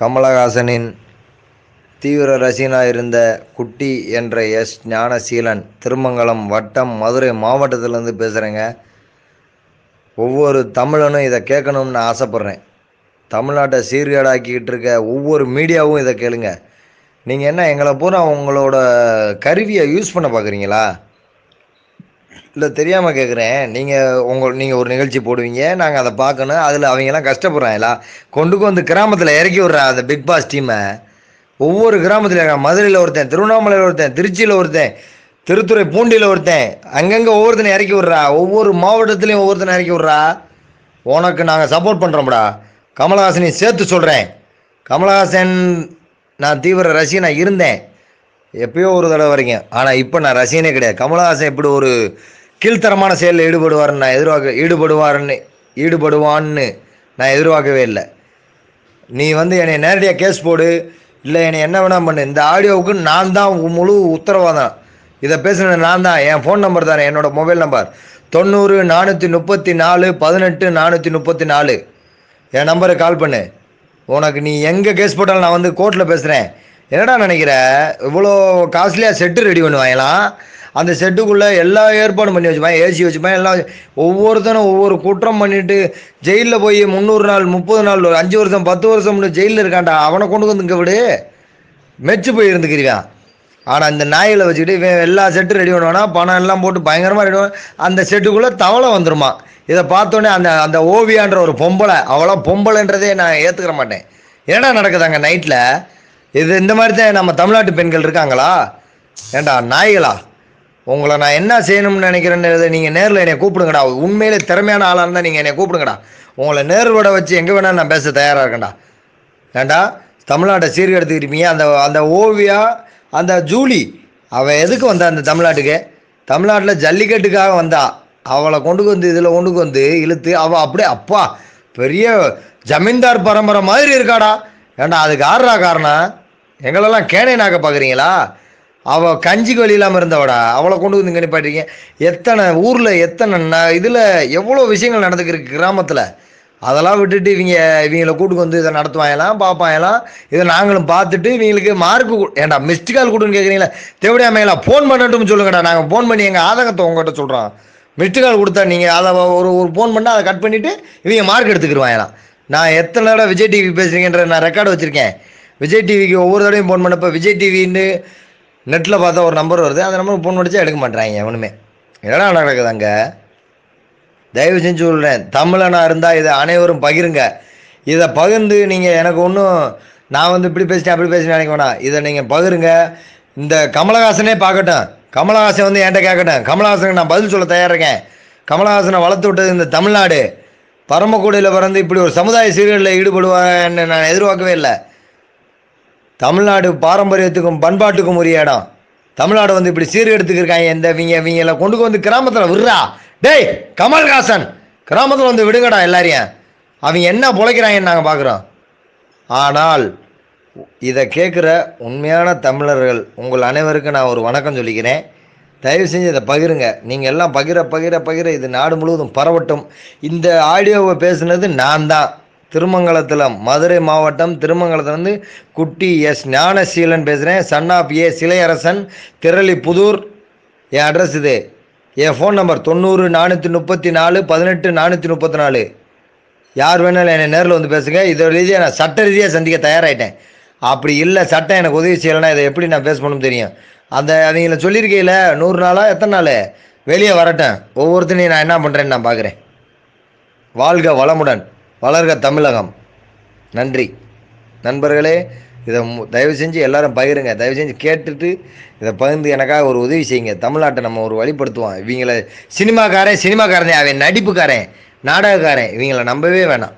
கமலஹாசனின் தீவிர ரசிகனாக இருந்த குட்டி என்ற எஸ். ஞானசீலன் திருமங்கலம் வட்டம் மதுரை மாவட்டத்திலேருந்து பேசுகிறேங்க ஒவ்வொரு தமிழனும் இதை கேட்கணும்னு ஆசைப்பட்றேன். தமிழ்நாட்டை சீர்கேடாக்கிக்கிட்டு இருக்க ஒவ்வொரு மீடியாவும் இதை கேளுங்க. நீங்கள் என்ன எங்களை பூரா உங்களோட கருவியை யூஸ் பண்ண பார்க்குறீங்களா? இல்லை தெரியாமல் கேட்குறேன் நீங்கள் உங்கள் நீங்கள் ஒரு நிகழ்ச்சி போடுவீங்க நாங்கள் அதை பார்க்கணும் அதில் அவங்கெல்லாம் எல்லாம் கொண்டு வந்து கிராமத்தில் இறக்கி விட்றா அந்த பிக் பாஸ் டீமை ஒவ்வொரு கிராமத்தில் மதுரையில் ஒருத்தன் திருவண்ணாமலையில் ஒருத்தன் திருச்சியில் ஒருத்தன் திருத்துறை பூண்டியில் ஒருத்தன் அங்கங்கே ஒவ்வொருத்தனை இறக்கி விட்றா. ஒவ்வொரு மாவட்டத்துலேயும் ஒவ்வொருத்தனை இறக்கி விட்றா. உனக்கு நாங்கள் சப்போர்ட் பண்ணுறோம்டா கமலஹாசனை சேர்த்து சொல்கிறேன் கமலஹாசன் நான் தீவிர ரசிகனாக இருந்தேன். எப்பயோ ஒரு தடவை வரைங்க. ஆனால் இப்போ நான் ரசிகனே கிடையாது. கமலஹாசன் இப்படி ஒரு கீழ்த்தரமான செயலில் ஈடுபடுவார்னு நான் எதிர்பார்க்க ஈடுபடுவார்னு ஈடுபடுவான்னு நான் எதிர்பார்க்கவே இல்லை. நீ வந்து என்னை நேரடியாக கேஸ் போடு இல்லை என்னை என்ன வேணால் பண்ணு இந்த ஆடியோவுக்கு நான் தான் முழு உத்தரவாதம். இதை பேசுனது நான் தான் என் ஃபோன் நம்பர் தானே என்னோடய மொபைல் நம்பர் தொண்ணூறு நானூற்றி முப்பத்தி நாலு பதினெட்டு நானூற்றி முப்பத்தி நாலு. என் நம்பருக்கு கால் பண்ணு. உனக்கு நீ எங்கே கேஸ் போட்டாலும் நான் வந்து கோர்ட்டில் பேசுகிறேன் என்னடா நினைக்கிற? இவ்வளோ காஸ்ட்லியாக செட்டு ரெடி பண்ணுவாங்களாம். அந்த செட்டுக்குள்ளே எல்லா ஏற்பாடும் பண்ணி வச்சுப்பான் ஏசி வச்சுப்பான் எல்லாம் ஒவ்வொருத்தனும் ஒவ்வொரு குற்றம் பண்ணிட்டு ஜெயிலில் போய் முந்நூறு நாள் முப்பது நாள் ஒரு அஞ்சு வருஷம் பத்து வருஷம் ஜெயிலில் இருக்கான்டா அவனை கொண்டு வந்து இங்கே விடு. மெச்சு போய் இருந்துக்கிறீவான் ஆனால் இந்த நாய்களை வச்சுக்கிட்டு இவன் எல்லா செட்டும் ரெடி பண்ணுவானா பணம் எல்லாம் போட்டு பயங்கரமாக ரெடி பண்ணுவான். அந்த செட்டுக்குள்ளே தவளை வந்துருமா இதை பார்த்தோன்னே அந்த அந்த ஓவியான்ற ஒரு பொம்பளை அவ்வளோ பொம்பளைன்றதே நான் ஏற்றுக்கிற மாட்டேன். என்னடா நடக்குதாங்க நைட்டில் இது இந்த மாதிரி தான் நம்ம தமிழ்நாட்டு பெண்கள் இருக்காங்களா? ஏண்டா நாய்களா? உங்களை நான் என்ன செய்யணும்னு நினைக்கிறேன்னு நீங்கள் நேரில் என்னை கூப்பிடுங்கடா. உண்மையிலே திறமையான ஆளாக இருந்தால் நீங்கள் என்னை கூப்பிடுங்கடா. உங்களை நேர்வட வச்சு எங்கே வேணால் நான் பேச தயாராக இருக்கேன்டா. ஏண்டா தமிழ்நாட்டை சீர்கெடுத்துக்கிருப்பீங்க அந்த அந்த ஓவியா அந்த ஜூலி அவள் எதுக்கு வந்தா அந்த தமிழ்நாட்டுக்கு? தமிழ்நாட்டில் ஜல்லிக்கட்டுக்காக வந்தா. அவளை கொண்டு வந்து இதில் கொண்டு வந்து இழுத்து அவள் அப்படியே அப்பா பெரிய ஜமீன்தார் பரம்பரை மாதிரி இருக்காடா. ஏண்டா அதுக்கு ஆறுறா காரணம்? எங்களெல்லாம் கேனை பார்க்குறீங்களா? அவள் கஞ்சிக்கு வழி இல்லாமல் இருந்தவடா. அவளை கொண்டு வந்து இங்கே நிப்பாட்டிருக்கீங்க. எத்தனை ஊரில் எத்தனை ந இதில் எவ்வளோ விஷயங்கள் நடந்துக்கிருக்கு கிராமத்தில்? அதெல்லாம் விட்டுட்டு இவங்க இவங்களை கூட்டுக்கு வந்து இதை நடத்துவாங்கலாம் பார்ப்பாங்களாம். இதை நாங்களும் பார்த்துட்டு இவங்களுக்கு மார்க்கு ஏன்டா மிஸ்டு கால் கொடுன்னு கேட்குறீங்களா தேவடியா மேலா ஃபோன் பண்ணட்டும்னு சொல்லுங்கடா. நாங்கள் ஃபோன் பண்ணி எங்கள் ஆதங்கத்தை உங்கள்கிட்ட சொல்கிறோம் மிஸ்டு கால் கொடுத்தா நீங்கள் அதை ஒரு ஒரு ஃபோன் பண்ணால் அதை கட் பண்ணிவிட்டு இவங்க மார்க் எடுத்துக்கிடுவாங்களாம் நான் எத்தனை தடவை விஜய் டிவி பேசுகிறீங்கன்ற நான் ரெக்கார்டு வச்சுருக்கேன். விஜய் டிவிக்கு ஒவ்வொரு தடவையும் ஃபோன் பண்ணப்போ விஜய் டிவின்னு நெட்டில் பார்த்தா ஒரு நம்பர் வருது. அந்த நம்பருக்கு ஃபோன் அடிச்சா எடுக்க மாட்டேறாங்க எவனுமே. என்னடா நடக்குது அங்கே தயவு செஞ்சு சொல்கிறேன் தமிழனாக இருந்தால் இதை அனைவரும் பகிருங்க. இதை பகிர்ந்து நீங்கள் எனக்கு ஒன்றும் நான் வந்து இப்படி பேசிட்டேன் அப்படி பேசினேன் நினைக்க வேணாம். இதை நீங்கள் பகிருங்க. இந்த கமலஹாசனே பார்க்கட்டும். கமலஹாசன் வந்து என்கிட்ட கேட்கட்டும். கமலஹாசனுக்கு நான் பதில் சொல்ல தயாரிக்கேன் கமலஹாசனை வளர்த்து விட்டது இந்த தமிழ்நாடு. பரமக்குடியில் பிறந்து இப்படி ஒரு சமுதாய சீரியலில் ஈடுபடுவான்னு நான் எதிர்பார்க்கவே இல்லை. தமிழ்நாடு பாரம்பரியத்துக்கும் பண்பாட்டுக்கும் உரிய இடம். தமிழ்நாடு வந்து இப்படி சீர்கெடுத்துக்கிருக்காங்க எந்த இவங்க இவங்கள கொண்டு வந்து கிராமத்தில் விடுறா. டேய் கமல்ஹாசன். கிராமத்தில் வந்து விடுங்கடா எல்லாரையும். அவங்க என்ன பிழைக்கிறாங்கன்னு நாங்கள் பார்க்குறோம் ஆனால் இதை கேட்குற உண்மையான தமிழர்கள் உங்கள் அனைவருக்கும் நான் ஒரு வணக்கம் சொல்லிக்கிறேன். தயவு செஞ்சு இதை பகிருங்க. நீங்கள் எல்லாம் பகிர பகிர பகிர இது நாடு முழுவதும் பரவட்டும். இந்த ஆடியோவை பேசுனது நான் தான். திருமங்கலத்தில் மதுரை மாவட்டம் திருமங்கலத்தில் வந்து குட்டி எஸ் ஞானசீலன் பேசுகிறேன் son of A Silaiyarasan Thirali Pudur. N address இது. என் ஃபோன் நம்பர் தொண்ணூறு நானூற்றி முப்பத்தி நாலு பதினெட்டு நானூற்றி முப்பத்தி நாலு. யார் வேணாலும் என்னை நேரில் வந்து பேசுங்க. இதை ரீதியாக நான் சட்ட ரீதியாக சந்திக்க தயாராகிட்டேன் அப்படி இல்லை சட்டம் எனக்கு உதவி செய்யலைன்னா இதை எப்படி நான் பேச பண்ணணும் தெரியும். அந்த அவங்கள சொல்லியிருக்கையில் நூறு நாளா எத்தனை நாள்? வெளியே வரட்டேன் ஒவ்வொருத்தனையும் நான் என்ன பண்ணுறேன்னு நான் பார்க்குறேன். வாழ்க வளமுடன். வளர்க தமிழகம். நன்றி. நண்பர்களே இதை தயவு செஞ்சு எல்லாரும் பகிருங்க. தயவு செஞ்சு கேட்டுட்டு இதை பகிர்ந்து எனக்காக ஒரு உதவி செய்யுங்க. தமிழ்நாட்டை நம்ம ஒரு வழிப்படுத்துவோம். இவங்கள சினிமாக்காரன் சினிமாக்காரனே அவன் நடிப்புக்காரன் நாடகக்காரன் இவங்களை நம்பவே வேணாம்.